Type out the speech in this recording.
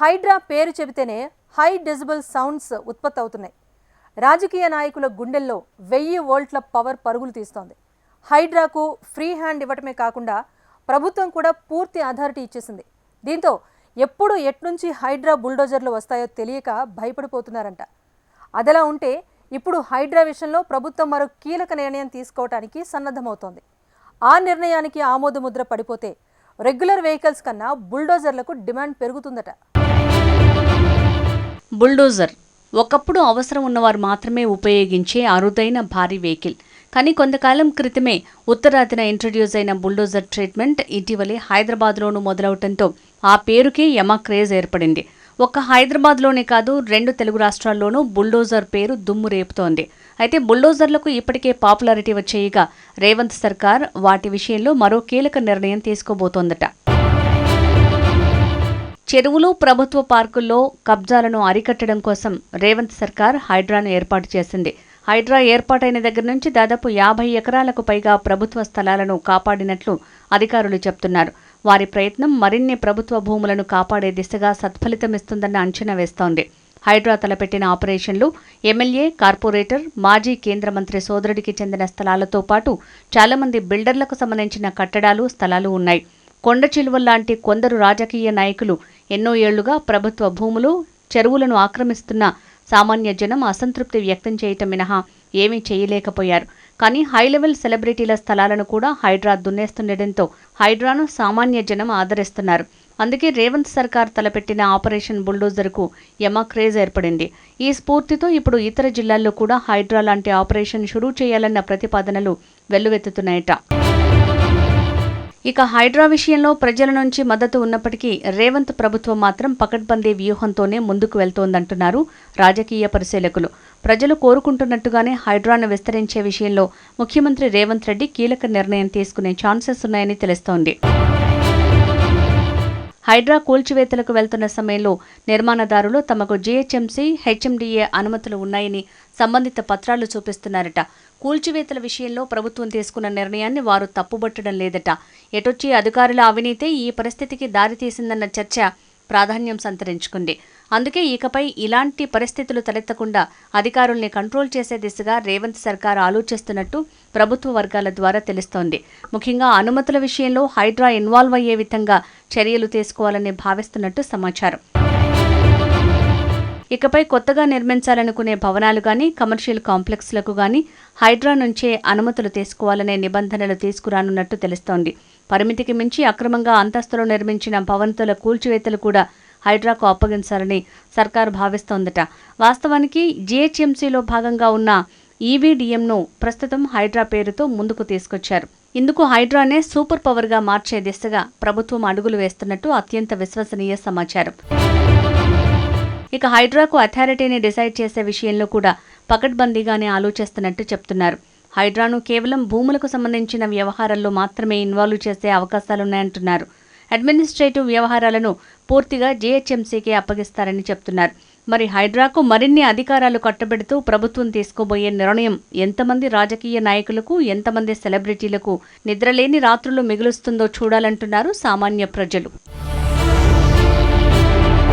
హైడ్రా పేరు చెబితేనే high decibel sounds ఉత్పత్తి అవుతున్నాయి రాజకీయ నాయకుల గుండెల్లో వెయ్యి వోల్ట్ల పవర్ పరుగులు తీస్తోంది. హైడ్రాకు ఫ్రీ హ్యాండ్ ఇవ్వటమే కాకుండా ప్రభుత్వం కూడా పూర్తి అథారిటీ ఇచ్చేసింది. దీంతో ఎప్పుడు ఎట్నుంచి హైడ్రా బుల్డోజర్లు వస్తాయో తెలియక భయపడిపోతున్నారంట. అదలా ఉంటే ఇప్పుడు హైడ్రా విషయంలో ప్రభుత్వం మరో కీలక నిర్ణయం తీసుకోవటానికి సన్నద్ధమవుతోంది. ఆ నిర్ణయానికి ఆమోదముద్ర పడిపోతే రెగ్యులర్ వెహికల్స్ కన్నా బుల్డోజర్లకు డిమాండ్ పెరుగుతుందట. బుల్డోజర్. ఒకప్పుడు అవసరం ఉన్నవారు మాత్రమే ఉపయోగించే అరుదైన భారీ వెహికల్. కానీ కొంతకాలం క్రితమే ఉత్తరాదిన ఇంట్రడ్యూస్ అయిన బుల్డోజర్ ట్రీట్మెంట్ ఇటీవలే హైదరాబాద్లోనూ మొదలవటంతో ఆ పేరుకే యమ క్రేజ్ ఏర్పడింది. ఒక్క హైదరాబాద్లోనే కాదు రెండు తెలుగు రాష్ట్రాల్లోనూ బుల్డోజర్ పేరు దుమ్ము రేపుతోంది. అయితే బుల్డోజర్లకు ఇప్పటికే పాపులారిటీ వచ్చేయగా రేవంత్ సర్కార్ వాటి విషయంలో మరో కీలక నిర్ణయం తీసుకోబోతోందట. చెరువులు ప్రభుత్వ పార్కుల్లో కబ్జాలను అరికట్టడం కోసం రేవంత్ సర్కార్ హైడ్రాను ఏర్పాటు చేసింది. హైడ్రా ఏర్పాటైన దగ్గర నుంచి దాదాపు యాభై ఎకరాలకు పైగా ప్రభుత్వ స్థలాలను కాపాడినట్లు అధికారులు చెప్తున్నారు. వారి ప్రయత్నం మరిన్ని ప్రభుత్వ భూములను కాపాడే దిశగా సత్ఫలితమిస్తుందన్న అంచనా వేస్తోంది. హైడ్రా తలపెట్టిన ఆపరేషన్లు ఎమ్మెల్యే కార్పొరేటర్ మాజీ కేంద్ర మంత్రి సోదరుడికి చెందిన స్థలాలతో పాటు చాలామంది బిల్డర్లకు సంబంధించిన కట్టడాలు స్థలాలు ఉన్నాయి. కొండ చిలువల్లాంటి కొందరు రాజకీయ నాయకులు ఎన్నో ఏళ్ళుగా ప్రభుత్వ భూములు చెరువులను ఆక్రమిస్తున్న సామాన్య జనం అసంతృప్తి వ్యక్తం చేయటం మినహా ఏమీ చేయలేకపోయారు. కానీ హై లెవెల్ సెలబ్రిటీల స్థలాలను కూడా హైడ్రా దున్నేస్తుండటంతో హైడ్రాను సామాన్య జనం ఆదరిస్తున్నారు. అందుకే రేవంత్ సర్కార్ తలపెట్టిన ఆపరేషన్ బుల్డోజర్కు యమ క్రేజ్ ఏర్పడింది. ఈ స్ఫూర్తితో ఇప్పుడు ఇతర జిల్లాల్లో కూడా హైడ్రా లాంటి ఆపరేషన్ షురూ చేయాలన్న ప్రతిపాదనలు వెల్లువెత్తుతున్నాయట. ఇక హైడ్రా విషయంలో ప్రజల నుంచి మద్దతు ఉన్నప్పటికీ రేవంత్ ప్రభుత్వం మాత్రం పకడ్బందీ వ్యూహంతోనే ముందుకు వెళ్తోందంటున్నారు రాజకీయ పరిశీలకులు. ప్రజలు కోరుకుంటున్నట్టుగానే హైడ్రాను విస్తరించే విషయంలో ముఖ్యమంత్రి రేవంత్ రెడ్డి కీలక నిర్ణయం తీసుకునే ఛాన్సెస్ ఉన్నాయని తెలుస్తోంది. హైడ్రా కూల్చివేతలకు వెళ్తున్న సమయంలో నిర్మాణదారులు తమకు జీహెచ్ఎంసీ హెచ్ఎండిఏ అనుమతులు ఉన్నాయని సంబంధిత పత్రాలు చూపిస్తున్నారట. కూల్చివేతల విషయంలో ప్రభుత్వం తీసుకున్న నిర్ణయాన్ని వారు తప్పుబట్టడం లేదట. ఎటొచ్చి అధికారుల అవినీతే ఈ పరిస్థితికి దారితీసిందన్న చర్చ ప్రాధాన్యం సంతరించుకుంది. అందుకే ఇకపై ఇలాంటి పరిస్థితులు తలెత్తకుండా అధికారుల్ని కంట్రోల్ చేసే దిశగా రేవంత్ సర్కార్ ఆలోచిస్తున్నట్టు ప్రభుత్వ వర్గాల ద్వారా తెలుస్తోంది. ముఖ్యంగా అనుమతుల విషయంలో హైడ్రా ఇన్వాల్వ్ అయ్యే విధంగా చర్యలు తీసుకోవాలని భావిస్తున్నట్టు సమాచారం. ఇకపై కొత్తగా నిర్మించాలనుకునే భవనాలు గాని కమర్షియల్ కాంప్లెక్స్లకు గాని హైడ్రా నుంచే అనుమతులు తీసుకోవాలనే నిబంధనలు తీసుకురానున్నట్టు తెలుస్తోంది. పరిమితికి మించి అక్రమంగా అంతస్తులో నిర్మించిన భవంతుల కూల్చివేతలు కూడా హైడ్రాకు అప్పగించాలని సర్కారు భావిస్తోందట. వాస్తవానికి జీహెచ్ఎంసీలో భాగంగా ఉన్న ఈవీడీఎంను ప్రస్తుతం హైడ్రా పేరుతో ముందుకు తీసుకొచ్చారు. ఇందుకు హైడ్రానే సూపర్ పవర్గా మార్చే దిశగా ప్రభుత్వం అడుగులు వేస్తున్నట్టు అత్యంత విశ్వసనీయ సమాచారం. ఇక హైడ్రాకు అథారిటీని డిసైడ్ చేసే విషయంలో కూడా పకడ్బందీగానే ఆలోచిస్తున్నట్టు చెప్తున్నారు. హైడ్రాను కేవలం భూములకు సంబంధించిన వ్యవహారాల్లో మాత్రమే ఇన్వాల్వ్ చేసే అవకాశాలున్నాయంటున్నారు. అడ్మినిస్ట్రేటివ్ వ్యవహారాలను పూర్తిగా జీహెచ్ఎంసీకే అప్పగిస్తారని చెప్తున్నారు. మరి హైడ్రాకు మరిన్ని అధికారాలు కట్టబెడుతూ ప్రభుత్వం తీసుకోబోయే నిర్ణయం ఎంతమంది రాజకీయ నాయకులకు ఎంతమంది సెలబ్రిటీలకు నిద్రలేని రాత్రులు మిగులుస్తుందో చూడాలంటున్నారు సామాన్య ప్రజలు.